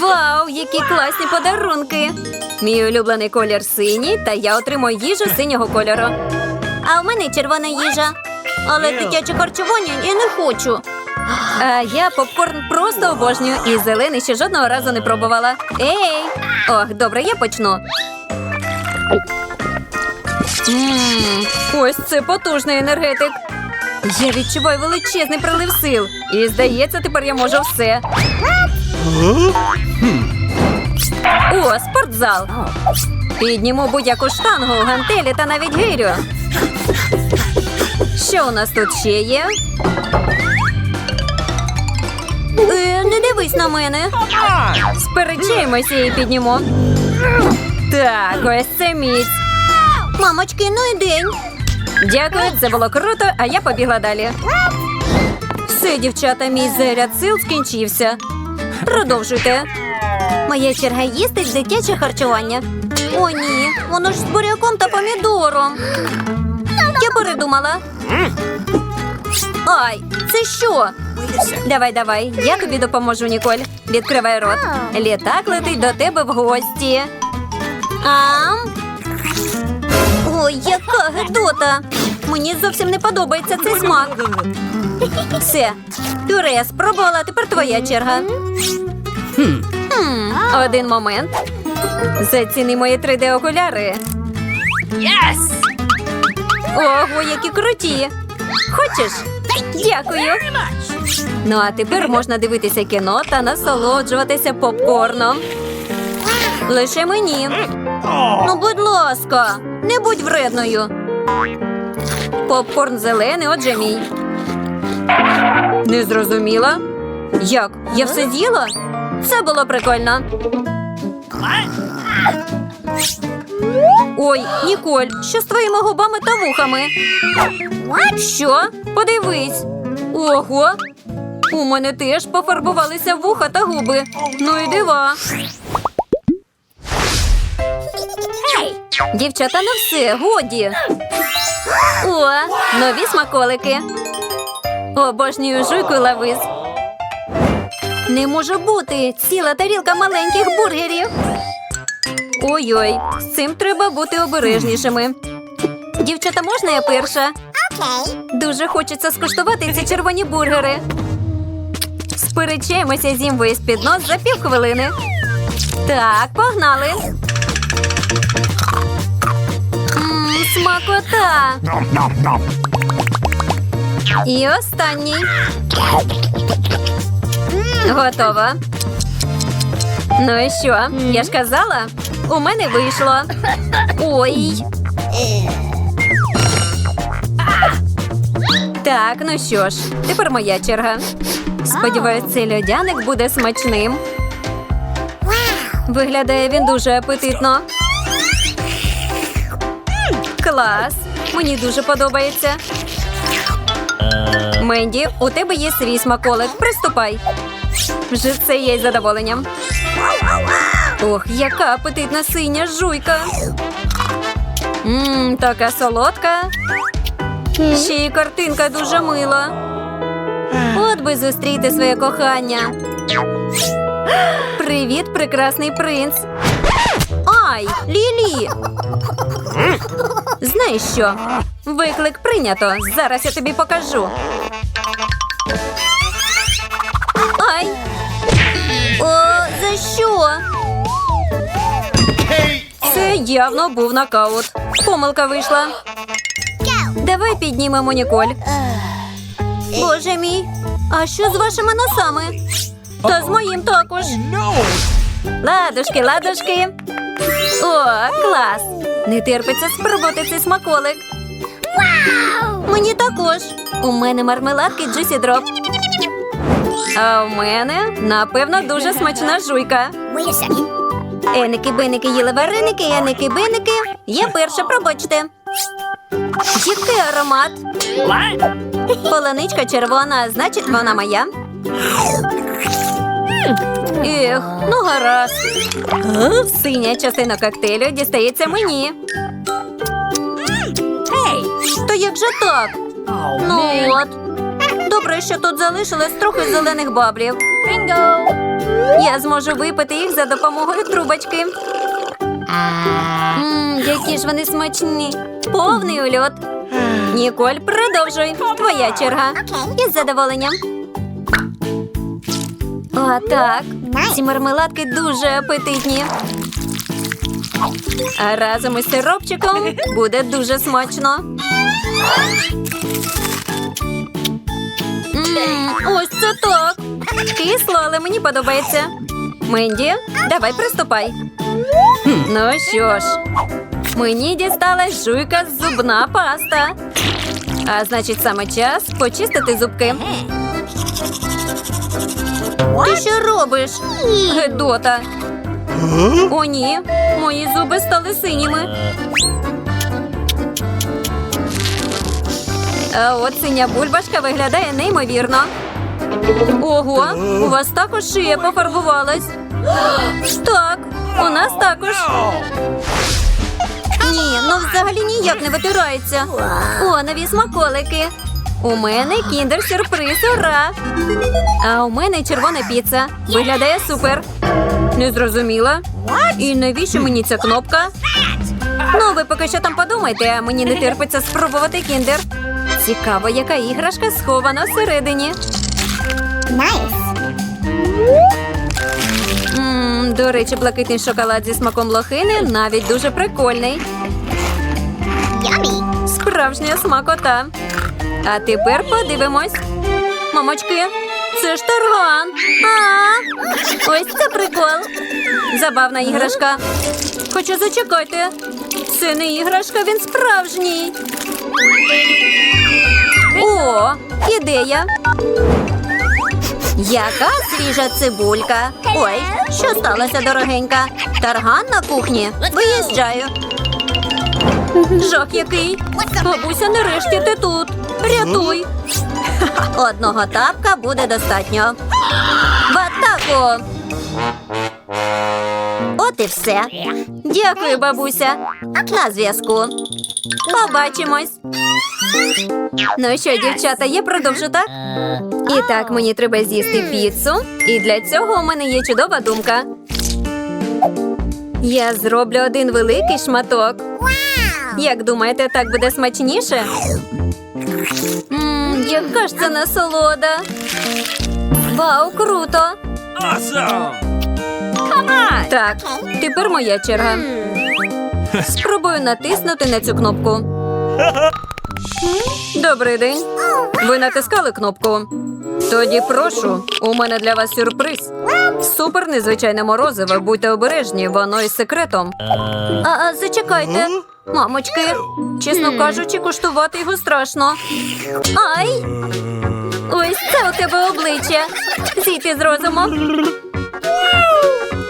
Вау, які класні подарунки! Мій улюблений колір синій, та я отримую їжу синього кольору. А в мене червона їжа. Але дитяче харчування я не хочу. А я попкорн просто обожнюю і зелений ще жодного разу не пробувала. Ей! Ох, добре, я почну. Мм, ось це потужний енергетик. Я відчуваю величезний прилив сил. І здається, тепер я можу все. О, спортзал. Підніму будь-яку штангу, гантелі та навіть гирю. Що у нас тут ще є? Е, не дивись на мене. Сперечаємося і піднімо. Так, ось це міць. Мамочки, ну і день. Дякую, це було круто, а я побігла далі. Все, дівчата, мій заряд сил скінчився. Продовжуйте. Моя черга їсти дитяче харчування. О, ні, воно ж з буряком та помідором. Я передумала. Ай, це що? Давай, давай, я тобі допоможу, Ніколь. Відкривай рот. Літак летить до тебе в гості. Ам. Ой, яка гидота! Мені зовсім не подобається цей смак. Все, пюре спробувала, тепер твоя черга. Хм, один момент. Заціни мої 3D-окуляри. Yes! Ого, які круті! Хочеш? Дякую. Ну а тепер можна дивитися кіно та насолоджуватися попкорном. Лише мені. Ну, будь ласка, не будь вредною. Попкорн зелений, отже мій. Не зрозуміла? Як? Я все з'їла? Це було прикольно. Ой, Ніколь, що з твоїми губами та вухами? Що? Подивись. Ого. У мене теж пофарбувалися вуха та губи. Ну і дива. Дівчата, не все, годі. О, нові смаколики. Обожнюю жуйку і лавиз. Не може бути ціла тарілка маленьких бургерів. Ой-ой, з цим треба бути обережнішими. Дівчата, можна я перша? Окей. Дуже хочеться скуштувати ці червоні бургери. Сперечаємося зім весь під нос за півхвилини. Так, погнали. Смакота. І останній. Готово. Ну і що? Я ж казала, у мене вийшло. Ой. Так, ну що ж, тепер моя черга. Сподіваюсь, цей льодяник буде смачним. Виглядає він дуже апетитно. Клас! Мені дуже подобається. Менді, у тебе є свій смаколик. Приступай. Вже це є із задоволенням. Ох, яка апетитна синя жуйка. Мм, така солодка. Ще й картинка дуже мила. От би зустріти своє кохання. Привіт, прекрасний принц. Ай, Лілі. Знаєш що? Виклик прийнято. Зараз я тобі покажу. Ай. О, за що? Це явно був нокаут. Помилка вийшла. Давай піднімемо Ніколь. Боже мій. А що з вашими носами? Та з моїм також. Ладушки, ладушки. О, клас! Не терпиться спробувати цей смаколик. Мені також. У мене мармеладки Juicy Drop. А у мене, напевно, дуже смачна жуйка. Еники, биники їли вареники, еники, биники. Я перша, пробачте. Який аромат? Полоничка червона, значить, вона моя. Ех, ну гаразд. Синя частина коктейлю дістається мені. Як же так? Ну от. Добре, що тут залишилось трохи зелених баблів. Bingo! Я зможу випити їх за допомогою трубочки. Мм, які ж вони смачні. Повний ульот. Ніколь, продовжуй. Твоя черга. Із задоволенням. О, так. Ці мармеладки дуже апетитні. А разом із сиропчиком буде дуже смачно. Ось це так. Кисло, але мені подобається. Менді, давай приступай. Ну що ж, мені дісталась жуйка зубна паста. А значить, саме час почистити зубки. Ти що робиш? Гедота. О, ні, мої зуби стали синіми. А от синя бульбашка виглядає неймовірно. Ого, у вас також шия пофарбувалась. Так, у нас також. Ні, ну взагалі ніяк не витирається. О, нові смаколики. У мене кіндер-сюрприз, ура! А у мене червона піца. Виглядає супер. Не зрозуміла. І навіщо мені ця кнопка? Ну, ви поки що там подумайте, а мені не терпиться спробувати кіндер. Цікаво, яка іграшка схована всередині. Мм, до речі, блакитний шоколад зі смаком лохини навіть дуже прикольний. Справжня смакота. А тепер подивимось. Мамочки, це ж тарган. А, ось це прикол. Забавна іграшка. Хоча зачекайте. Це не іграшка, він справжній. О, ідея. Яка свіжа цибулька. Ой, що сталося, дорогенька? Тарган на кухні. Виїжджаю. Жах який. Бабуся, нарешті ти тут. Рятуй. Одного тапка буде достатньо. В атаку. От і все. Дякую, бабуся. На зв'язку. Побачимось. Ну що, дівчата, я продовжу так? І так, мені треба з'їсти піцу. І для цього у мене є чудова думка. Я зроблю один великий шматок. Як думаєте, так буде смачніше? Мм, яка ж це насолода. Вау, круто! Так, тепер моя черга. Спробую натиснути на цю кнопку. Добрий день. Ви натискали кнопку? Тоді прошу, у мене для вас сюрприз. Супер незвичайне морозиво, будьте обережні, воно із секретом. А, а зачекайте. Мамочки, чесно кажучи, куштувати його страшно. Ай! Ось це у тебе обличчя. Зійти з розуму.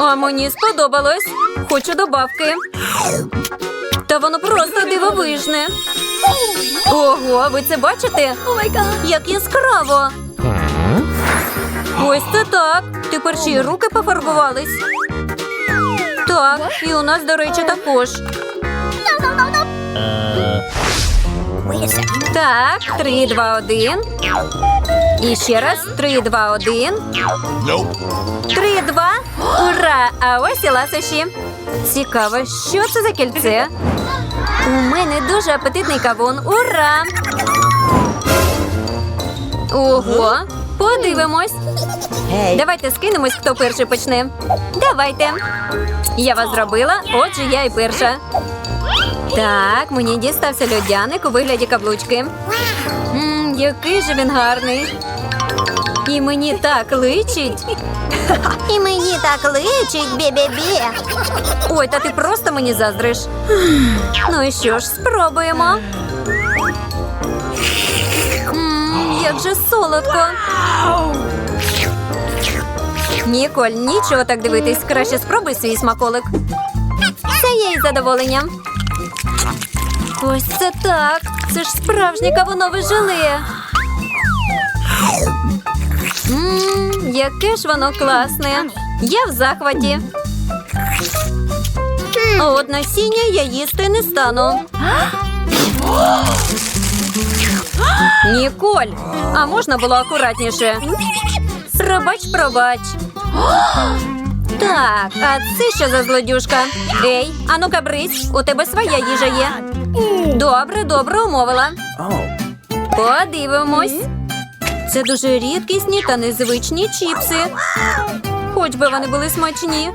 А мені сподобалось. Хочу добавки. Та воно просто дивовижне. Ого, ви це бачите? Як яскраво. Ось це так. Тепер ще й руки пофарбувались. Так, і у нас, до речі, також. Так, три, два, один. І ще раз три, два, один. Три, два. Ура! А ось і ласощі. Цікаво, що це за кільце? У мене дуже апетитний кавун. Ура! Ого! Подивимось. Давайте скинемось, хто перший почне. Давайте. Я вас зробила, отже, я і перша. Так, мені дістався льодяник у вигляді каблучки. Мм, який же він гарний. І мені так личить. І мені так личить, бі-бі-бі. Ой, та ти просто мені заздриш. Ну і що ж, спробуємо. Як же солодко. Ніколь, нічого так дивитись. Краще спробуй свій смаколик. Це я із задоволенням. Ось це так. Це ж справжнє кавунове желе. Мм, яке ж воно класне. Я в захваті. А от насіння я їсти не стану. Ніколь, а можна було акуратніше? Пробач, пробач. Так, а це що за злодюшка? Ей, а ну-ка брись, у тебе своя їжа є. Добре, добре, умовила. Подивимось. Це дуже рідкісні та незвичні чіпси. Хоч би вони були смачні.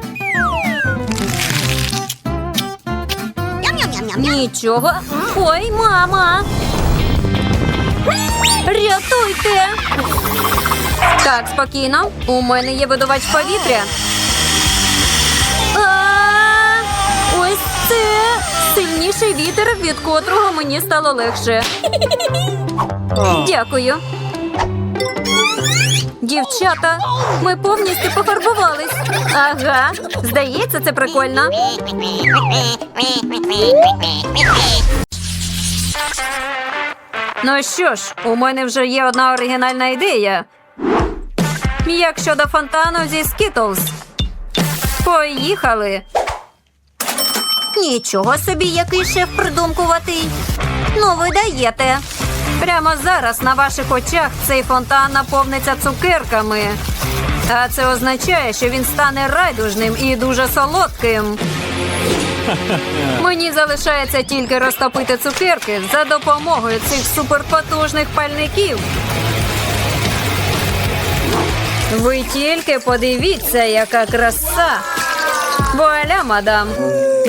Нічого. Ой, мама. Рятуйте. Так, спокійно. У мене є видувач повітря. Ось це сильніший вітер, від котрого мені стало легше. Дякую. Дівчата, ми повністю пофарбувались. Ага, здається, це прикольно. Ну що ж, у мене вже є одна оригінальна ідея. Як щодо фонтану зі Skittles? Поїхали. Нічого собі, який шеф придумкуватий. Ну, ви даєте. Прямо зараз на ваших очах цей фонтан наповниться цукерками. А це означає, що він стане райдужним і дуже солодким. Мені залишається тільки розтопити цукерки за допомогою цих суперпотужних пальників. Ви тільки подивіться, яка краса. Вуаля, мадам.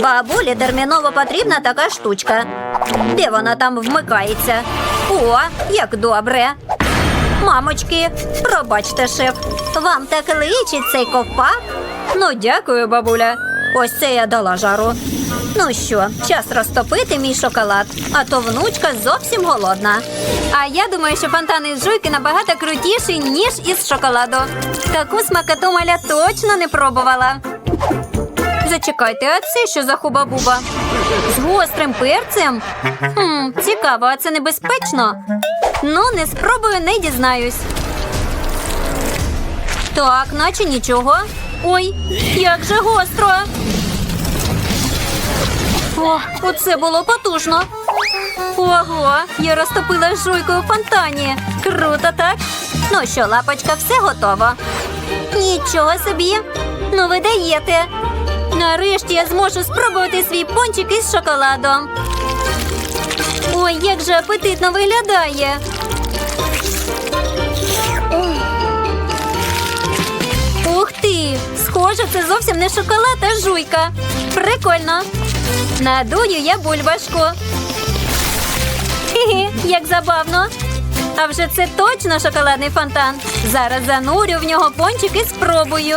Бабулі терміново потрібна така штучка. Де вона там вмикається? О, як добре. Мамочки, пробачте, шеф. Вам так личить цей ковпак? Ну, дякую, бабуля. Ось це я дала жару. Ну що, час розтопити мій шоколад, а то внучка зовсім голодна. А я думаю, що фонтан із жуйки набагато крутіший, ніж із шоколаду. Таку смакоту маля точно не пробувала. Зачекайте, а це що за хуба-буба? З гострим перцем? Хм, цікаво, а це небезпечно? Ну, не спробую, не дізнаюсь. Так, наче нічого. Ой, як же гостро. О, оце було потужно. Ого, я розтопила жуйку у фонтані. Круто, так? Ну що, лапочка, все готово. Нічого собі. Ну, ви даєте. Нарешті я зможу спробувати свій пончик із шоколадом. Ой, як же апетитно виглядає. Ух ти! Схоже, це зовсім не шоколад, а жуйка. Прикольно. Надую я бульбашку. Хі-хі, як забавно. А вже це точно шоколадний фонтан. Зараз занурю в нього пончик і спробую.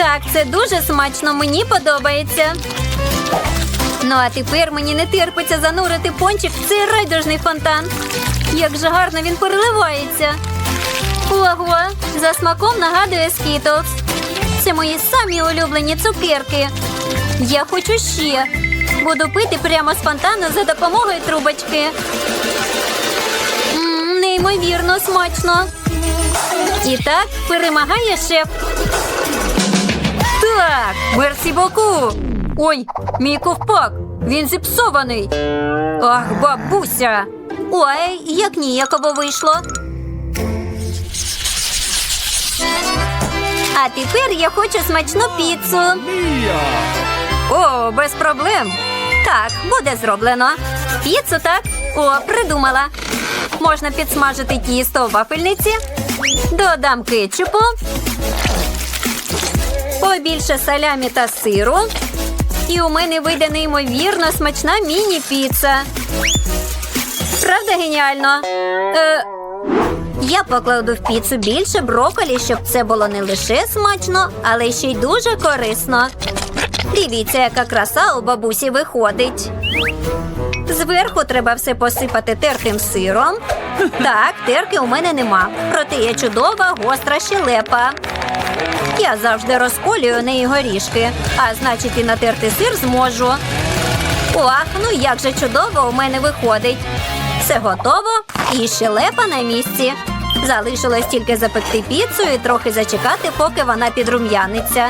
Так, це дуже смачно, мені подобається. Ну, а тепер мені не терпиться занурити пончик в цей райдужний фонтан. Як же гарно він переливається. Ого, за смаком нагадує Skittles. Це мої самі улюблені цукерки. Я хочу ще. Буду пити прямо з фонтану за допомогою трубочки. М, неймовірно смачно. І так перемагає шеф. Так, мерсі боку. Ой, мій ковпак. Він зіпсований. Ах, бабуся. Ой, як ніяково вийшло. А тепер я хочу смачну піцу. О, без проблем. Так, буде зроблено. Піцу так. О, придумала. Можна підсмажити тісто в вафельниці. Додам кетчупу. Побільше салямі та сиру. І у мене вийде неймовірно смачна міні-піца. Правда геніально? Е, я покладу в піцу більше броколі, щоб це було не лише смачно, але ще й дуже корисно. Дивіться, яка краса у бабусі виходить. Зверху треба все посипати тертим сиром. Так, терки у мене нема. Проте є чудова гостра щелепа. Я завжди розколюю неї горішки, а значить і натерти сир зможу. Ох, ну як же чудово у мене виходить. Все готово і щелепа на місці. Залишилось тільки запекти піцу і трохи зачекати, поки вона підрум'яниться.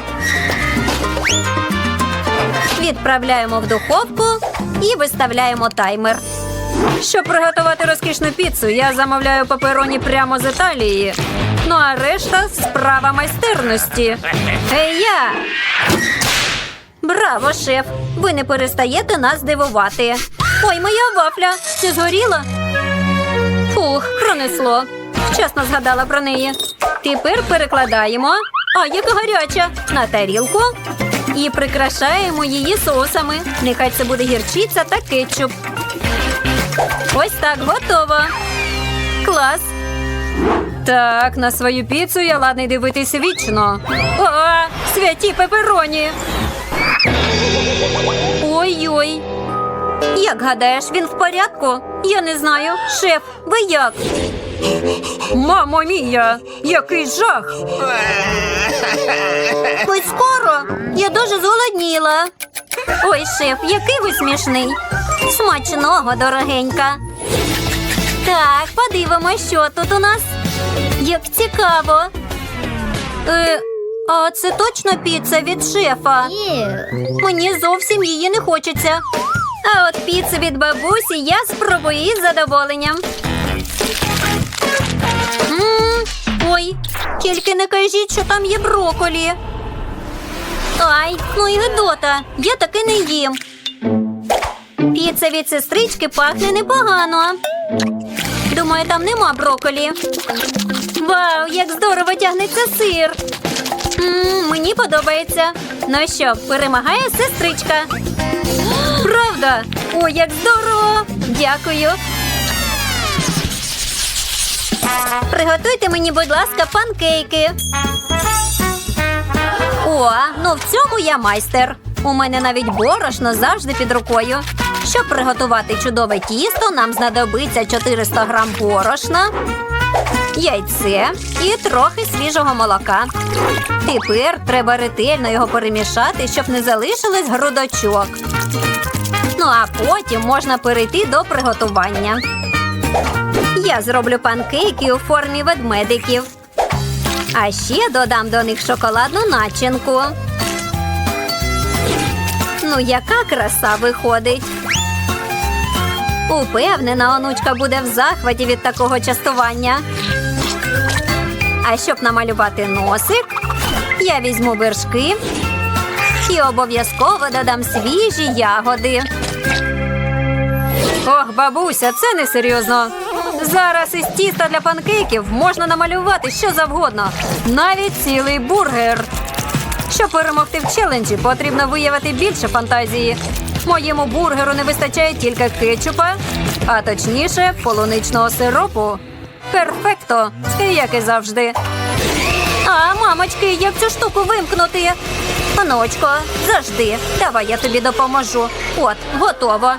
Відправляємо в духовку і виставляємо таймер. Щоб приготувати розкішну піцу, я замовляю пепероні прямо з Італії. Ну а решта справа майстерності. Ей я! Браво, шеф! Ви не перестаєте нас дивувати. Ой, моя вафля! Чи згоріла? Фух, пронесло. Вчасно згадала про неї. Тепер перекладаємо. А, яка гаряча! На тарілку. І прикрашаємо її соусами. Нехай це буде гірчиця та кетчуп. Ось так готово. Клас. Так, на свою піцу я ладний дивитись вічно. О, святі пепероні. Ой-ой. Як гадаєш, він в порядку? Я не знаю. Шеф, ви як? Мамо мія, який жах. Ось скоро. Я дуже зголодніла. Ой, шеф, який ви смішний. Смачного, дорогенька. Так, подивимось, що тут у нас. Як цікаво. Е, а це точно піца від шефа? Мені зовсім її не хочеться. А от піцу від бабусі я спробую із задоволенням. м Ой, тільки не кажіть, що там є броколі. Ай, ну і гидота, я таки не їм. Піца від сестрички пахне непогано. Думаю, там нема броколі. Вау, як здорово тягнеться сир. м мені подобається. Ну що, перемагає сестричка. Правда? Ой, як здорово! Дякую. Приготуйте мені, будь ласка, панкейки. О, ну в цьому я майстер. У мене навіть борошно завжди під рукою. Щоб приготувати чудове тісто, нам знадобиться 400 грам борошна, яйце і трохи свіжого молока. Тепер треба ретельно його перемішати, щоб не залишилось грудочок. Ну а потім можна перейти до приготування. Я зроблю панкейки у формі ведмедиків. А ще додам до них шоколадну начинку. Ну, яка краса виходить. Упевнена, онучка буде в захваті від такого частування. А щоб намалювати носик, я візьму вершки і обов'язково додам свіжі ягоди. Ох, бабуся, це не серйозно. Зараз із тіста для панкейків можна намалювати що завгодно, навіть цілий бургер. Щоб перемогти в челенджі, потрібно виявити більше фантазії. Моєму бургеру не вистачає тільки кетчупа, а точніше полуничного сиропу. Перфекто, як і завжди. А, мамочки, як цю штуку вимкнути? Паночко, завжди. Давай я тобі допоможу. От, готово.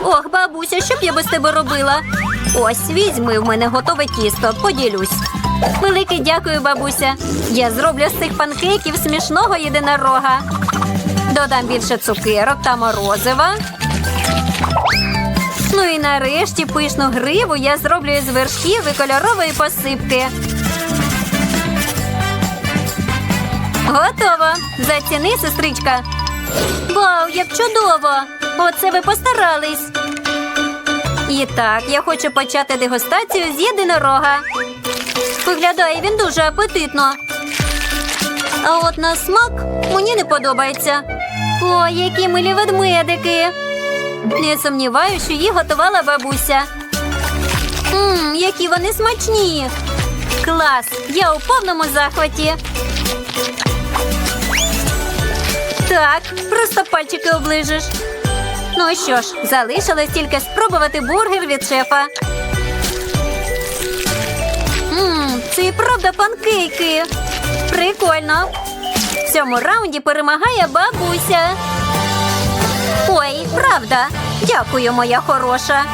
Ох, бабуся, що б я без тебе робила? Ось, візьми в мене готове тісто, поділюсь. Велике дякую, бабуся. Я зроблю з цих панкейків смішного єдинорога. Додам більше цукерок та морозива. Ну і нарешті пишну гриву я зроблю із вершків і кольорової посипки. Готово. Заціни, сестричка. Вау, як чудово! Оце ви постарались. І так, я хочу почати дегустацію з єдинорога. Виглядає він дуже апетитно. А от на смак мені не подобається. Ой, які милі ведмедики. Не сумніваюся, що їх готувала бабуся. Ммм, які вони смачні. Клас! Я у повному захваті. Так, просто пальчики оближеш. Ну що ж, залишилось тільки спробувати бургер від шефа. Ммм, це і правда панкейки. Прикольно. Цьому раунді перемагає бабуся. Ой, правда. Дякую, моя хороша.